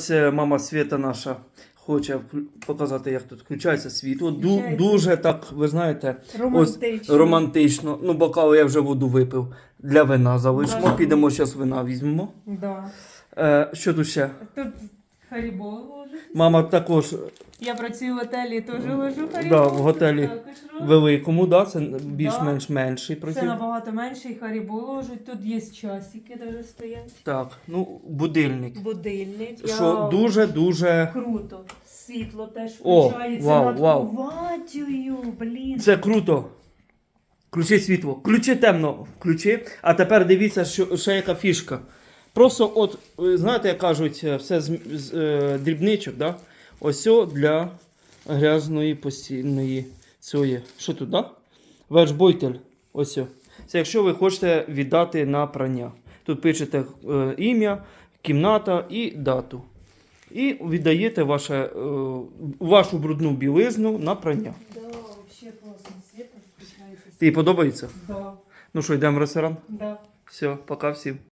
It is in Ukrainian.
Це мама Свята наша хоче показати, як тут включається світло. Ду- дуже так, ви знаєте, Романтично. романтично. Ну, бокал я вже воду випив. Для вина залишимо. Да. Підемо зараз вина візьмемо. Да. Е, що тут ще? Тут харібо ложить. Мама також Я працюю в готелі, теж ложу харібо. Да, в готелі великому, да? це більш-менш менший Це працює. набагато менше, і харібо ложить. Тут є часики, даже стоять. Так, ну, будильник. Будильник. Що дуже-дуже. Круто. Світло теж О, включається вау, над вау. блін. Це круто. Включи світло. Включи темно, включи. А тепер дивіться, що ще яка фішка. Просто, от, знаєте, як кажуть, е, все з, з е, дрібничок, да? Ось для грязної постійної цієї. Що тут, да? Вершбойтель. Ось. Це якщо ви хочете віддати на прання. Тут пишете е, ім'я, кімната і дату. І віддаєте ваше, е, вашу брудну білизну на прання. Да, вообще класно. Світло. Тобі подобається? Да, Ну що, йдемо в ресторан? да. Все, пока всім.